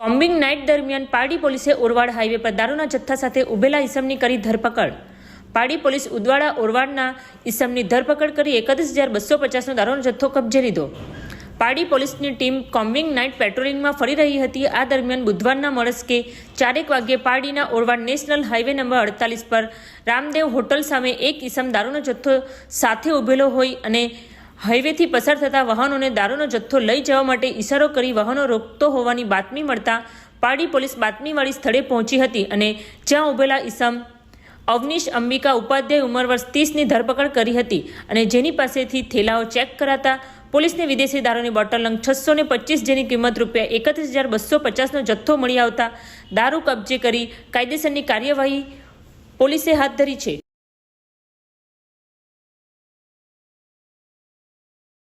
Combing night દરમિયાન પારડી પોલીસે Orwad highway પર દારૂના જથ્થા સાથે ઉભેલા ઇસમની કરી ધરપકડ. પારડી પોલીસ ઉદવાડા, ઓરવાડના ઈસમની ધરપકડ કરી એકત્રીસ હજાર બસો પચાસનો દારૂનો જથ્થો કબજે લીધો. પારડી પોલીસની ટીમ કોમ્બિંગ નાઇટ પેટ્રોલિંગમાં ફરી રહી હતી. આ દરમિયાન બુધવારના મળસ્કે ચારેક વાગ્યે પારડીના ઓરવાડ નેશનલ હાઈવે નંબર અડતાલીસ પર રામદેવ હોટલ સામે એક ઈસમ દારૂનો જથ્થો સાથે ઊભેલો હોય અને હાઈવેથી પસાર થતા વાહનોને દારૂનો જથ્થો લઈ જવા માટે ઈશારો કરી વાહનો રોકતો હોવાની બાતમી મળતા પાડી પોલીસ બાતમીવાળી સ્થળે પહોંચી હતી અને જ્યાં ઊભેલા ઈસમ અવનીશ અંબિકા ઉપાધ્યાય ઉંમર વર્ષ ત્રીસની ધરપકડ કરી હતી અને જેની પાસેથી થેલાઓ ચેક કરાતા પોલીસને વિદેશી દારૂની બોટલ નંગ છસો ને પચીસ જેની કિંમત રૂપિયા એકત્રીસ હજાર બસો પચાસનો જથ્થો મળી આવતા દારૂ કબજે કરી કાયદેસરની કાર્યવાહી પોલીસે હાથ ધરી છે.